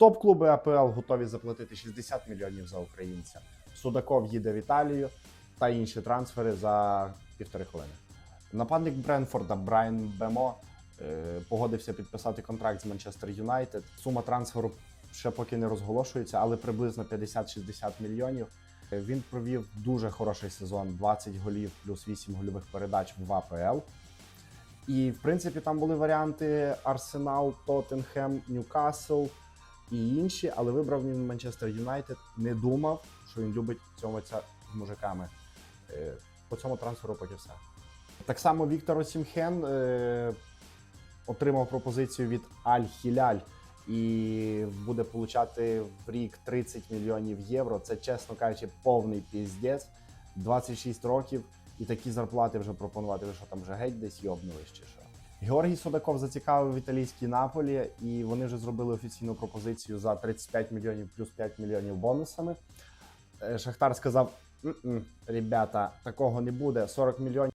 Топ-клуби АПЛ готові заплатити 60 мільйонів за українця. Судаков їде в Італію та інші трансфери за півтори хвилини. Нападник Бренфорда Брайан Бемо е, погодився підписати контракт з Манчестер Юнайтед. Сума трансферу ще поки не розголошується, але приблизно 50-60 мільйонів. Е, Він провів дуже хороший сезон: 20 голів плюс 8 гольових передач в АПЛ. І, в принципі, там були варіанти Арсенал, Тоттенхем, Ньюкасл і інші, але вибрав він Манчестер Юнайтед. Не думав, що він любить цьомитися з мужиками. Е, По цьому трансферу поки все. Так само Віктор Осімхен е, отримав пропозицію від Аль Хіляль і буде получати в рік 30 мільйонів євро. Це, чесно кажучи, повний піздець. 26 років і такі зарплати вже пропонувати. Що там вже геть десь йобнулись чи що? Георгій Судаков зацікавив в італійській Наполі, і вони вже зробили офіційну пропозицію за 35 мільйонів плюс 5 мільйонів бонусами. Е, Шахтар сказав: «М-м, ребята, такого не буде. 40 мільйонів.